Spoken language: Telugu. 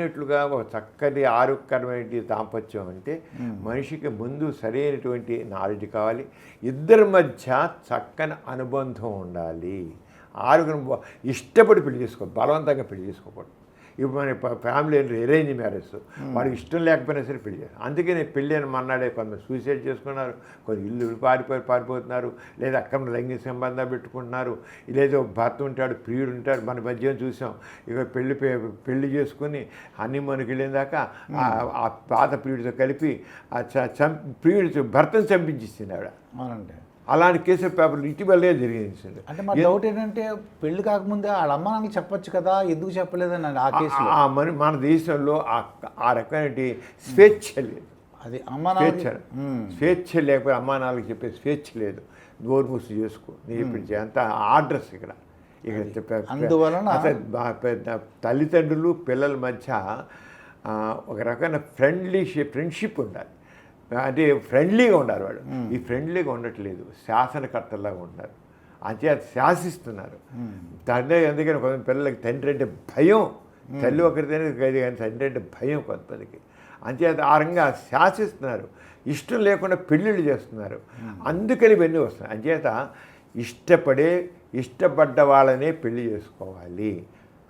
చెప్పినట్లుగా ఒక చక్కటి ఆరోగ్యకరమైన దాంపత్యం అంటే మనిషికి ముందు సరైనటువంటి నాలెడ్జ్ కావాలి. ఇద్దరి మధ్య చక్కని అనుబంధం ఉండాలి. ఆరోగ్యం ఇష్టపడి పెళ్ళి చేసుకో బలవంతంగా పెళ్ళి చేసుకోకూడదు. ఇప్పుడు మన ఫ్యామిలీ అరేంజ్ మ్యారేజ్ వాడికి ఇష్టం లేకపోయినా సరే పెళ్ళి చేస్తారు అందుకే నేను పెళ్ళి అని మన్నాడే కొంతమంది సూసైడ్ చేసుకున్నారు. కొన్ని ఇల్లు పారిపోయి పారిపోతున్నారు. లేదా అక్కడ లైంగిక సంబంధాలు పెట్టుకుంటున్నారు. లేదా భర్త ఉంటాడు ప్రియుడు ఉంటాడు. మన మధ్య చూసాం. ఇక పెళ్ళి పెళ్ళి చేసుకుని హనీమూన్కి వెళ్ళిన దాకా ఆ- ఆ పాత ప్రియుడితో కలిపి ఆ చ- చం ప్రియుడి భర్తను చంపించేసింది ఆవిడ. అవునండి. అలాంటి కేసు పేపర్లు ఇటీవలే జరిగింది అంటే మా డౌట్ ఏంటంటే పెళ్ళి కాకముందే వాళ్ళ అమ్మ నాన్నకి చెప్పొచ్చు కదా ఎందుకు చెప్పలేదని ఆ కేసులో? ఆ మన మన దేశంలో ఆ- ఆ రకమైన స్వేచ్ఛ లేదు. అది అమ్మ స్వేచ్ఛ స్వేచ్ఛ లేకపోతే అమ్మా నాన్నకి చెప్పే స్వేచ్ఛ లేదు. నోరు మూసి చేసుకో. నీ ఇప్పుడు అంత ఆర్డర్స్ ఇక్కడ. ఇక్కడ చెప్పే- అందువలన- పెద్ద తల్లిదండ్రులు పిల్లల మధ్య ఒక రకమైన ఫ్రెండ్లీ ఫ్రెండ్షిప్ ఉండాలి. అంటే ఫ్రెండ్లీగా ఉండాలి వాళ్ళు. ఈ ఫ్రెండ్లీగా ఉండట్లేదు. శాసనకర్తలాగా ఉంటున్నారు. అంతే శాసిస్తున్నారు. తండ్రి అందుకని కొంత పిల్లలకి తండ్రి అంటే భయం. తల్లి ఒకరితేనే కానీ తండ్రి అంటే భయం కొంతమందికి. అంచేత ఆ రంగా శాసిస్తున్నారు. ఇష్టం లేకుండా పెళ్ళిళ్ళు చేస్తున్నారు. అందుకని ఇవన్నీ వస్తున్నాయి. అంచేత ఇష్టపడే ఇష్టపడ్డ వాళ్ళనే పెళ్ళి చేసుకోవాలి.